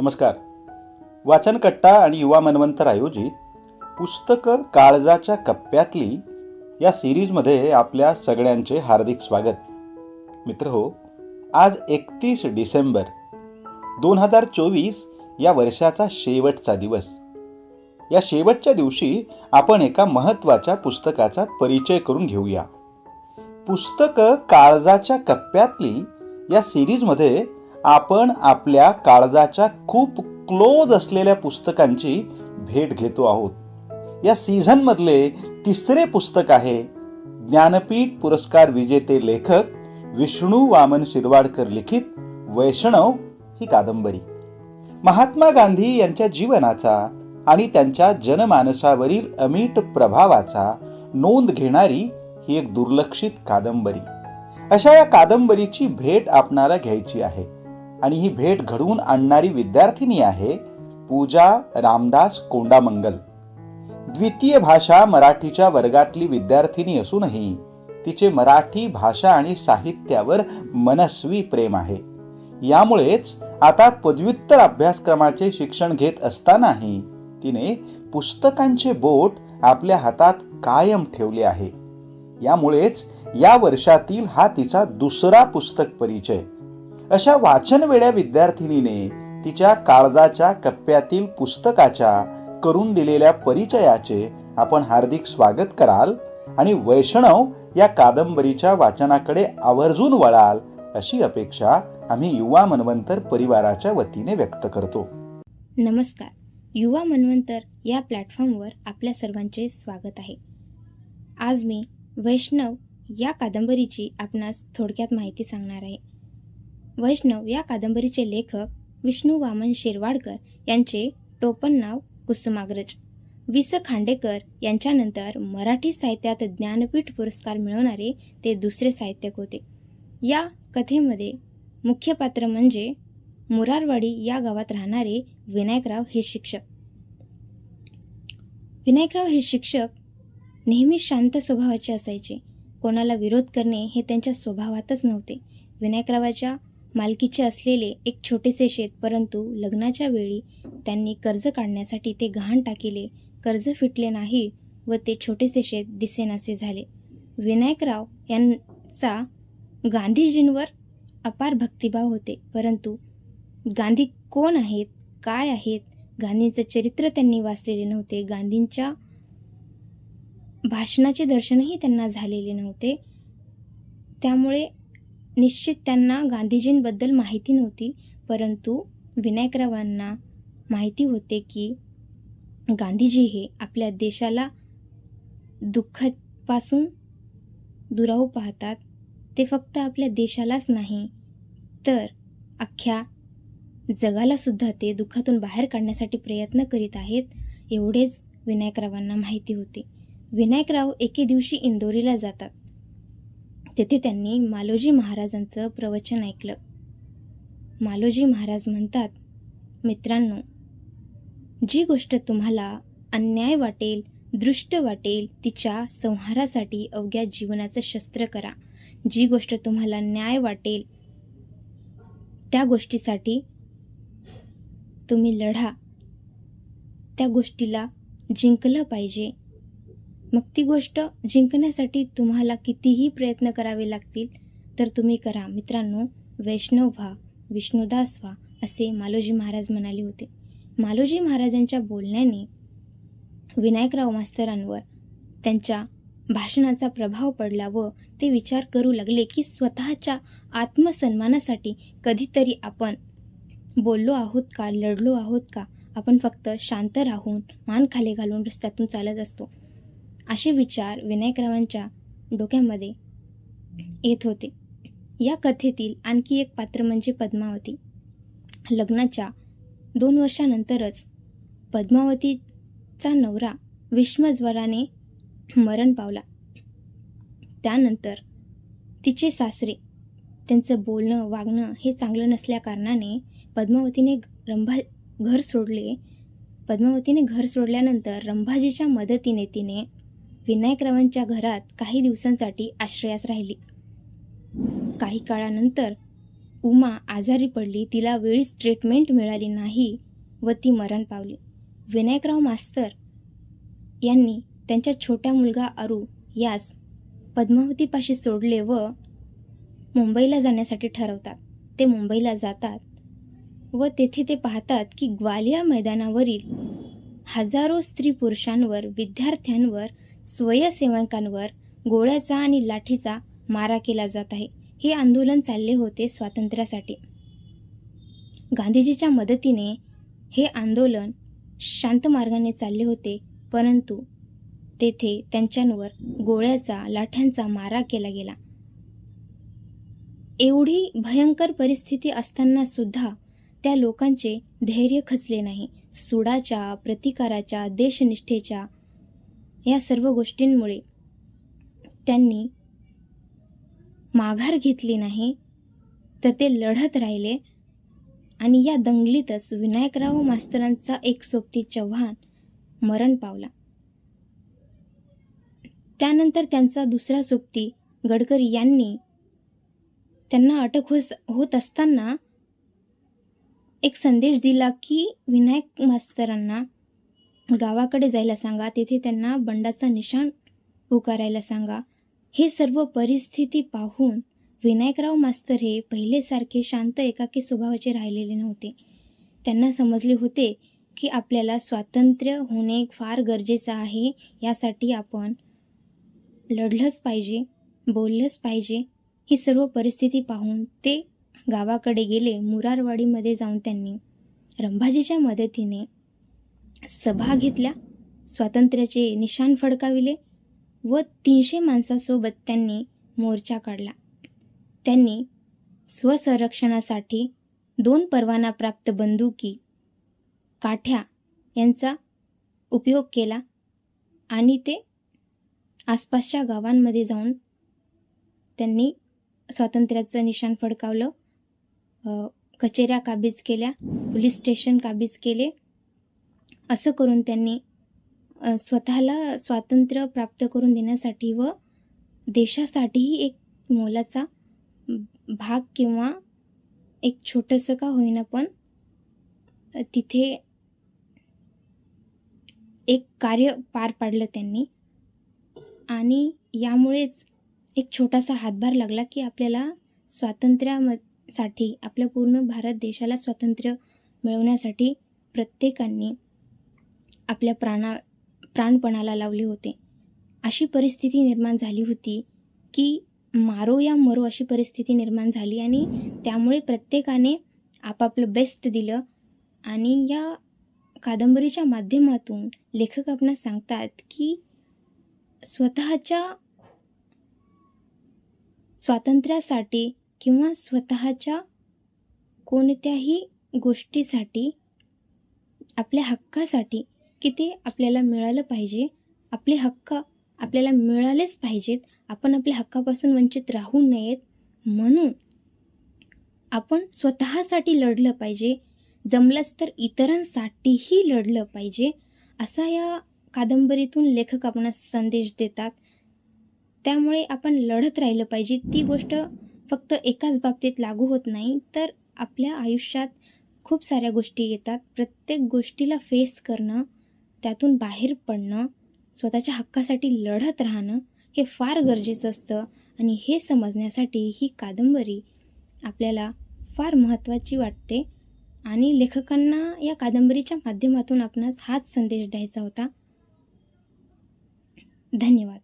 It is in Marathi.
नमस्कार. वाचनकट्टा आणि युवा मनवंतर आयोजित पुस्तकं काळजाच्या कप्प्यातली या सिरीजमध्ये आपल्या सगळ्यांचे हार्दिक स्वागत. मित्र हो आज एकतीस डिसेंबर दोन हजार चोवीस या वर्षाचा शेवटचा दिवस. या शेवटच्या दिवशी आपण एका महत्त्वाच्या पुस्तकाचा परिचय करून घेऊया. पुस्तकं काळजाच्या कप्प्यातली या सिरीजमध्ये आपण आपल्या काळजाच्या खूप क्लोज असलेल्या पुस्तकांची भेट घेतो आहोत. या सीझनमधले तिसरे पुस्तक आहे ज्ञानपीठ पुरस्कार विजेते लेखक विष्णू वामन शिरवाडकर लिखित वैष्णव ही कादंबरी. महात्मा गांधी यांच्या जीवनाचा आणि त्यांच्या जनमानसावरील अमीट प्रभावाचा नोंद घेणारी ही एक दुर्लक्षित कादंबरी. अशा या कादंबरीची भेट आपणाला घ्यायची आहे. आणि ही भेट घडवून आणणारी विद्यार्थिनी आहे पूजा रामदास कोंडामंगल. द्वितीय भाषा मराठीच्या वर्गातली विद्यार्थिनी असूनही तिचे मराठी भाषा आणि साहित्यावर मनस्वी प्रेम आहे. यामुळेच आता पदव्युत्तर अभ्यासक्रमाचे शिक्षण घेत असतानाही तिने पुस्तकांचे बोट आपल्या हातात कायम ठेवले आहे. यामुळेच या वर्षातील हा तिचा दुसरा पुस्तक परिचय अशा वाचनवेड्या विद्यार्थिनीने तिच्या काळजाच्या कप्प्यातील पुस्तकाच्या करून दिलेल्या परिचयाचे आपण हार्दिक स्वागत कराल आणि वैष्णव या कादंबरीच्या वाचनाकडे आवर्जून वळाल अशी अपेक्षा आम्ही युवा मनवंतर परिवाराच्या वतीने व्यक्त करतो. नमस्कार. युवा मनवंतर या प्लॅटफॉर्मवर आपल्या सर्वांचे स्वागत आहे. आज मी वैष्णव या कादंबरीची आपणास थोडक्यात माहिती सांगणार आहे. वैष्णव या कादंबरीचे लेखक विष्णू वामन शिरवाडकर यांचे टोपण नाव कुसुमाग्रज. वि स. खांडेकर यांच्यानंतर मराठी साहित्यात ज्ञानपीठ पुरस्कार मिळवणारे ते दुसरे साहित्यक होते. या कथेमध्ये मुख्य पात्र म्हणजे मुरारवाडी या गावात राहणारे विनायकराव हे शिक्षक. विनायकराव हे शिक्षक नेहमी शांत स्वभावाचे असायचे. कोणाला विरोध करणे हे त्यांच्या स्वभावातच नव्हते. विनायकरावाच्या मालकीचे असलेले एक छोटेसे शेत परंतु लग्नाच्या वेळी त्यांनी कर्ज काढण्यासाठी ते गहाण टाकिले. कर्ज फिटले नाही व ते छोटेसे शेत दिसेनासे झाले. विनायकराव यांचा गांधीजींवर अपार भक्तिभाव होते परंतु गांधी कोण आहेत काय आहेत गांधींचं चरित्र त्यांनी वाचलेले नव्हते. गांधींच्या भाषणाचे दर्शनही त्यांना झालेले नव्हते. त्यामुळे निश्चित त्यांना गांधीजींबद्दल माहिती नव्हती परंतु विनायकरावांना माहिती होते की गांधीजी हे आपल्या देशाला दुःखापासून दुरावू पाहतात. ते फक्त आपल्या देशालाच नाही तर अख्ख्या जगाला सुद्धा ते दुःखातून बाहेर काढण्यासाठी प्रयत्न करीत आहेत एवढेच विनायकरावांना माहिती होते. विनायकराव एके दिवशी इंदोरीला जातात. तेथे त्यांनी मालोजी महाराजांचं प्रवचन ऐकलं. मालोजी महाराज म्हणतात मित्रांनो जी गोष्ट तुम्हाला अन्याय वाटेल दृष्ट वाटेल तिच्या संहारासाठी अवघ्या जीवनाचं शस्त्र करा. जी गोष्ट तुम्हाला न्याय वाटेल त्या गोष्टीसाठी तुम्ही लढा. त्या गोष्टीला जिंकलं पाहिजे. मग ती गोष्ट जिंकण्यासाठी तुम्हाला कितीही प्रयत्न करावे लागतील तर तुम्ही करा. मित्रांनो वैष्णव व्हा विष्णुदास व्हा असे मालोजी महाराज म्हणाले होते. मालोजी महाराजांच्या बोलण्याने विनायकराव मास्तरांवर त्यांच्या भाषणाचा प्रभाव पडला व ते विचार करू लागले की स्वतःच्या आत्मसन्मानासाठी कधीतरी आपण बोललो आहोत का लढलो आहोत का? आपण फक्त शांत राहून मान खाली घालून रस्त्यातून चालत असतो. असे विचार विनायकरावांच्या डोक्यामध्ये येत होते. या कथेतील आणखी एक पात्र म्हणजे पद्मावती. लग्नाच्या दोन वर्षानंतरच पद्मावतीचा नवरा विष्मज्वराने मरण पावला. त्यानंतर तिचे सासरे त्यांचं बोलणं वागणं हे चांगलं नसल्या कारणाने पद्मावतीने रंभा घर सोडले. पद्मावतीने घर सोडल्यानंतर रंभाजीच्या मदतीने तिने विनायकरावांच्या घरात काही दिवसांसाठी आश्रयास राहिली. काही काळानंतर उमा आजारी पडली तिला वेळीच ट्रीटमेंट मिळाली नाही व ती मरण पावली. विनायकराव मास्तर यांनी त्यांच्या छोट्या मुलगा अरू यास पद्मावतीपाशी सोडले व मुंबईला जाण्यासाठी ठरवतात. ते मुंबईला जातात व तेथे ते पाहतात की ग्वालिया मैदानावरील हजारो स्त्री पुरुषांवर विद्यार्थ्यांवर स्वयंसेवकांवर गोळ्याचा आणि लाठीचा मारा केला जात आहे. हे आंदोलन चालले होते स्वातंत्र्यासाठी. गांधीजीच्या मदतीने हे आंदोलन शांत मार्गाने चालले होते परंतु तेथे त्यांच्यावर गोळ्याचा लाठ्यांचा मारा केला गेला. एवढी भयंकर परिस्थिती असताना सुद्धा त्या लोकांचे धैर्य खचले नाही. सुडाच्या प्रतिकाराच्या देशनिष्ठेच्या या सर्व गोष्टींमुळे त्यांनी माघार घेतली नाही तर ते लढत राहिले. आणि या दंगलीतच विनायकराव मास्तरांचा एक सोबती चव्हाण मरण पावला. त्यानंतर त्यांचा दुसरा सोबती गडकरी यांनी त्यांना अटक होत होत असताना एक संदेश दिला की विनायक मास्तरांना गावाकडे जायला सांगा. तेथे त्यांना बंडाचा निशाण उकारायला सांगा. हे सर्व परिस्थिती पाहून विनायकराव मास्तर हे पहिलेसारखे शांत एकाकी स्वभावाचे राहिलेले नव्हते. त्यांना समजले होते की आपल्याला स्वातंत्र्य होणे फार गरजेचं आहे. यासाठी आपण लढलंच पाहिजे बोललंच पाहिजे. ही सर्व परिस्थिती पाहून ते गावाकडे गेले. मुरारवाडीमध्ये जाऊन त्यांनी रंभाजीच्या मदतीने सभा घेतल्या स्वातंत्र्याचे निशाण फडकाविले व तीनशे माणसासोबत त्यांनी मोर्चा काढला. त्यांनी स्वसंरक्षणासाठी दोन परवानाप्राप्त बंदुकी काठ्या यांचा उपयोग केला आणि ते आसपासच्या गावांमध्ये जाऊन त्यांनी स्वातंत्र्याचं निशाण फडकावलं. कचेऱ्या काबीज केल्या पोलीस स्टेशन काबीज केले असं करून त्यांनी स्वतःला स्वातंत्र्य प्राप्त करून देण्यासाठी व देशासाठीही एक मोलाचा भाग किंवा एक छोटंसं का होईना पण तिथे एक कार्य पार पाडलं त्यांनी. आणि यामुळेच एक छोटासा हातभार लागला की आपल्याला स्वातंत्र्यासाठी आपल्या पूर्ण भारत देशाला स्वातंत्र्य मिळवण्यासाठी प्रत्येकाने आपल्या प्राणा प्राणपणाला लावले होते. अशी परिस्थिती निर्माण झाली होती की मारो या मरो अशी परिस्थिती निर्माण झाली आणि त्यामुळे प्रत्येकाने आपापलं बेस्ट दिलं आणि या कादंबरीच्या माध्यमातून लेखक आपणास सांगतात की स्वतःच्या स्वातंत्र्यासाठी किंवा स्वतःच्या कोणत्याही गोष्टीसाठी आपल्या हक्कासाठी की ते आपल्याला मिळालं पाहिजे आपले हक्क आपल्याला मिळालेच पाहिजेत आपण आपल्या हक्कापासून वंचित राहू नयेत म्हणून आपण स्वतःसाठी लढलं पाहिजे जमलंच तर इतरांसाठीही लढलं पाहिजे असा या कादंबरीतून लेखक आपणास संदेश देतात. त्यामुळे आपण लढत राहिलं पाहिजे ती गोष्ट फक्त एकाच बाबतीत लागू होत नाही तर आपल्या आयुष्यात खूप साऱ्या गोष्टी येतात. प्रत्येक गोष्टीला फेस करणं त्यातून बाहेर पडणं स्वतःच्या हक्कासाठी लढत राहणं हे फार गरजेचं असतं आणि हे समजण्यासाठी ही कादंबरी आपल्याला फार महत्त्वाची वाटते. आणि लेखकांना या कादंबरीच्या माध्यमातून आपणास हाच संदेश द्यायचा होता. धन्यवाद.